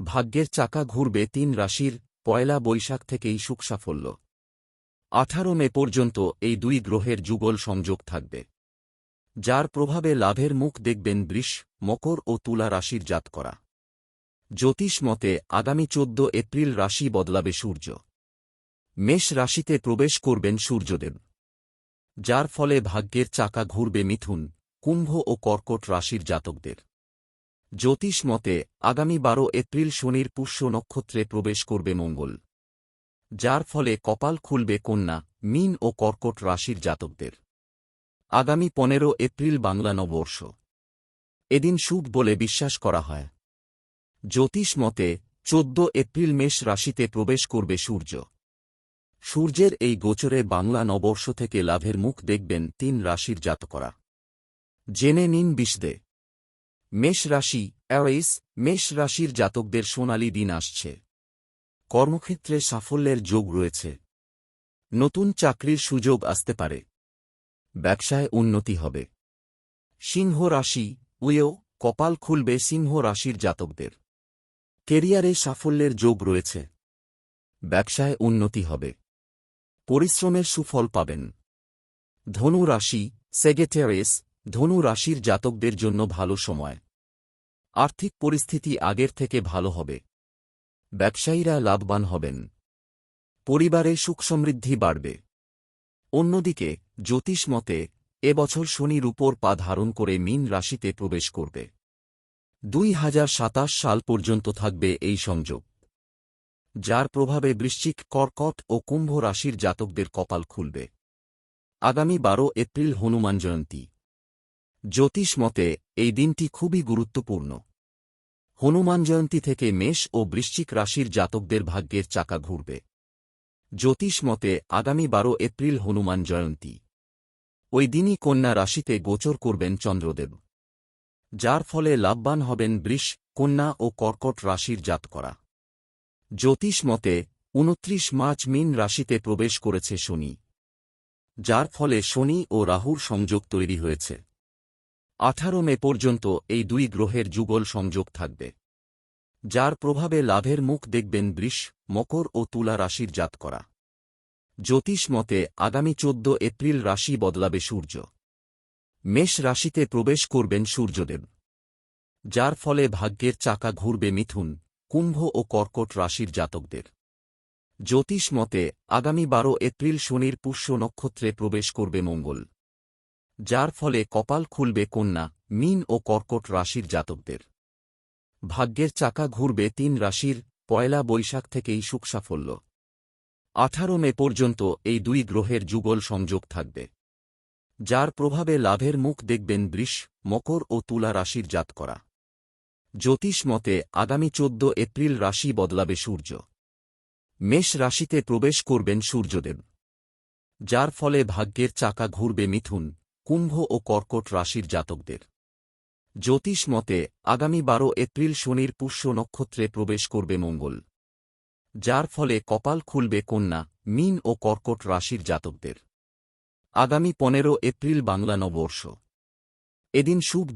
ভাগ্যের চাকা ঘুরবে তিন রাশির, পয়লা বৈশাখ থেকেই সুখ সাফল্য। আঠারো মে পর্যন্ত এই দুই গ্রহের যুগল সংযোগ থাকবে। যার প্রভাবে লাভের মুখ দেখবেন বৃষ, মকর ও তুলা রাশির জাত করা জ্যোতিষ মতে আগামী চোদ্দ এপ্রিল রাশি বদলাবে সূর্য। মেষ রাশিতে প্রবেশ করবেন সূর্যদেব। যার ফলে ভাগ্যের চাকা ঘুরবে মিথুন, কুম্ভ ও কর্কট রাশির জাতকদের। জ্যোতিষ মতে, আগামী বারো এপ্রিল শনির পুষ্য নক্ষত্রে প্রবেশ করবে মঙ্গল। যার ফলে কপাল খুলবে কন্যা, মিন ও কর্কট রাশির জাতকদের। আগামী পনেরো এপ্রিল বাংলা নববর্ষ। এদিন শুভ বলে বিশ্বাস করা হয়। জ্যোতিষ মতে, চোদ্দ এপ্রিল মেষ রাশিতে প্রবেশ করবে সূর্য। সূর্যের এই গোচরে বাংলা নববর্ষ থেকে লাভের মুখ দেখবেন তিন রাশির জাতকরা। জেনে নিন বিশদে মেষ রাশি অ্যাওয়েস মেষ রাশির জাতকদের সোনালী দিন আসছে। কর্মক্ষেত্রে সাফল্যের যোগ রয়েছে। নতুন চাকরির সুযোগ আসতে পারে। ব্যবসায় উন্নতি হবে। সিংহ রাশি উয়েও কপাল খুলবে সিংহ রাশির জাতকদের। কেরিয়ারে সাফল্যের যোগ রয়েছে। ব্যবসায় উন্নতি হবে। পরিশ্রমের সুফল পাবেন। ধনু রাশি সেগেটেরেস ধনু রাশির জাতকদের জন্য ভালো সময়। আর্থিক পরিস্থিতি আগের থেকে ভালো হবে। ব্যবসায়ীরা লাভবান হবেন। পরিবারে সুখ সমৃদ্ধি বাড়বে। অন্যদিকে, জ্যোতিষ মতে এবছর শনির উপর পা ধারণ করে মিন রাশিতে প্রবেশ করবে। দুই হাজার সাতাশ সাল পর্যন্ত থাকবে এই সংযোগ। যার প্রভাবে বৃশ্চিক, কর্কট ও কুম্ভ রাশির জাতকদের কপাল খুলবে। আগামী বারো এপ্রিল হনুমান জয়ন্তী। জ্যোতিষ মতে, এই দিনটি খুবই গুরুত্বপূর্ণ। হনুমান জয়ন্তী থেকে মেষ ও বৃশ্চিক রাশির জাতকদের ভাগ্যের চাকা ঘুরবে। জ্যোতিষ মতে, আগামী বারো এপ্রিল হনুমান জয়ন্তী। ওই দিনই কন্যা রাশিতে গোচর করবেন চন্দ্রদেব। যার ফলে লাভবান হবেন বৃষ, কন্যা ও কর্কট রাশির জাত করা জ্যোতিষ মতে, উনত্রিশ মার্চ মিন রাশিতে প্রবেশ করেছে শনি। যার ফলে শনি ও রাহুর সংযোগ তৈরি হয়েছে। আঠারো মে পর্যন্ত এই দুই গ্রহের যুগল সংযোগ থাকবে, যার প্রভাবে লাভের মুখ দেখবেন বৃষ, মকর ও তুলা রাশির জাত করা জ্যোতিষ মতে, আগামী চোদ্দ এপ্রিল রাশি বদলাবে সূর্য। মেষ রাশিতে প্রবেশ করবেন সূর্যদেব, যার ফলে ভাগ্যের চাকা ঘুরবে মিথুন, কুম্ভ ও কর্কট রাশির জাতকদের। জ্যোতিষ মতে, আগামী বারো এপ্রিল শনির পুষ্য নক্ষত্রে প্রবেশ করবে মঙ্গল। যার ফলে কপাল খুলবে কন্যা, মিন ও কর্কট রাশির জাতকদের। ভাগ্যের চাকা ঘুরবে তিন রাশির, পয়লা বৈশাখ থেকেই সুখ সাফল্য। আঠারো মে পর্যন্ত এই দুই গ্রহের যুগল সংযোগ থাকবে। যার প্রভাবে লাভের মুখ দেখবেন বৃষ, মকর ও তুলা রাশির জাত করা জ্যোতিষ মতে আগামী চোদ্দ এপ্রিল রাশি বদলাবে সূর্য। মেষ রাশিতে প্রবেশ করবেন সূর্যদেব। যার ফলে ভাগ্যের চাকা ঘুরবে মিথুন কুম্ভ ও কর্কট রাশির জাতকদের। জ্যোতিষ মতে, আগামী বারো এপ্রিল শনির পুষ্য নক্ষত্রে প্রবেশ করবে মঙ্গল। যার ফলে কপাল খুলবে কন্যা, মিন ও কর্কট রাশির জাতকদের। আগামী পনেরো এপ্রিল বাংলা নববর্ষ। এদিন শুভ